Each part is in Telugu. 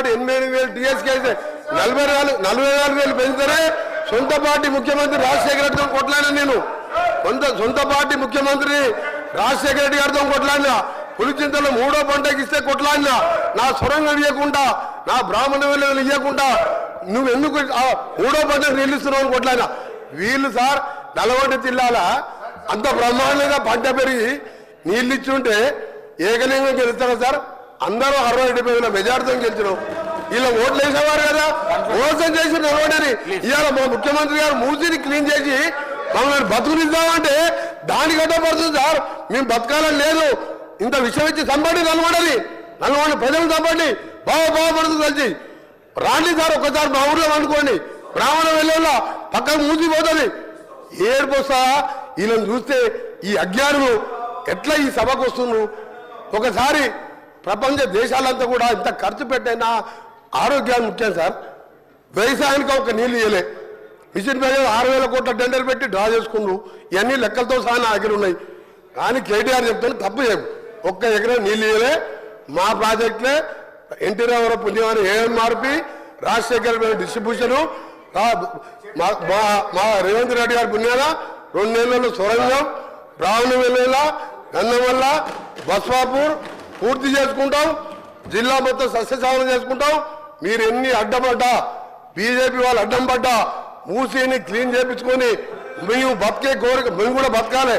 పాటు ఎనిమిది వేలు టీఎస్కే అయితే నలభై నాలుగు నలభై నాలుగు వేలు పెంచుతారే? సొంత పార్టీ ముఖ్యమంత్రి రాజశేఖర రెడ్డితో కొట్లాడినా నేను? సొంత సొంత పార్టీ ముఖ్యమంత్రి రాజశేఖర రెడ్డి గారితో కొట్లాడినా? పులిచింతలు మూడో పంటకి ఇస్తే కొట్లాడినా? నా సొరంగం ఇవ్వకుండా నా బ్రాహ్మణ విలువలు ఇవ్వకుండా నువ్వు ఎందుకు మూడో పంటకు నిలుస్తున్నావు అని కొట్లాడినా? వీళ్ళు సార్ నల్గొండ జిల్లాల అంత బ్రహ్మాండంగా పంట పెరిగి నీళ్ళు ఇచ్చుంటే ఏకలింగం గెలుస్తారా సార్? అందరూ అరవై డెబ్బై వేల మెజార్టీతో గెలిచినాం. ఇలా ఓట్లు వేసేవారు కదా? మోసం చేసి నిలబడని ఇవాళ మా ముఖ్యమంత్రి గారు మూసిని క్లీన్ చేసి మమ్మల్ని బతుకునిద్దామంటే దానికి అడ్డపడుతుంది సార్. మేము బతకాలని లేదు. ఇంత విషయం ఇచ్చి సంపండి నల్గొండని. నల్గొండ ప్రజలు సంపండి. బాగా బాగుపడుతుంది కలిసి. రాండి సార్ ఒకసారి మా ఊర్లో అనుకోండి బ్రాహ్మణ వెళ్ళేలా పక్కన మూసిపోతుంది ఏడుపోసా వీళ్ళని చూస్తే ఈ అజ్ఞానులు ఎట్లా ఈ సభకు వస్తున్నారు? ఒకసారి ప్రపంచ దేశాలంతా కూడా ఇంత ఖర్చు పెట్టైనా ఆరోగ్యాన్ని ముఖ్యం సార్. వ్యవసాయానికి ఒక నీళ్ళు ఇవ్వలే మిషన్ మీద ఆరు వేల కోట్ల టెండర్ పెట్టి డ్రా చేసుకున్నారు ఇవన్నీ లెక్కలతో సహా నా దగ్గర ఉన్నాయి. కానీ కేటీఆర్ చెప్తాను తప్పు చేయకు. ఒక్క ఎకరం నీళ్ళు ఇవ్వలే మా ప్రాజెక్టులే. ఎన్టీ రామారావు పుణ్యవారి ఏఎంఆర్పి రాజశేఖర్ డిస్ట్రిబ్యూషను మా- మా మా రేవంత్ రెడ్డి గారి పుణ్యాల రెండు నెలలు సొరంగం బ్రాహ్మణ వెల్లుల గన్నవల్ల బస్వాపూర్ పూర్తి చేసుకుంటాం. జిల్లా మొత్తం సస్యశామం చేసుకుంటాం. మీరు ఎన్ని అడ్డపడ్డా బీజేపీ వాళ్ళు అడ్డం పడ్డా మూసీని క్లీన్ చేపించుకొని మేము బతికే కోరిక మేము కూడా బతకాలి.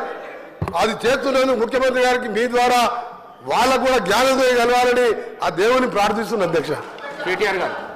అది చేస్తున్నందుకు ముఖ్యమంత్రి గారికి మీ ద్వారా వాళ్ళకు కూడా జ్ఞానోదయం కలగాలని ఆ దేవుని ప్రార్థిస్తున్న అధ్యక్ష. కేటీఆర్ గారు.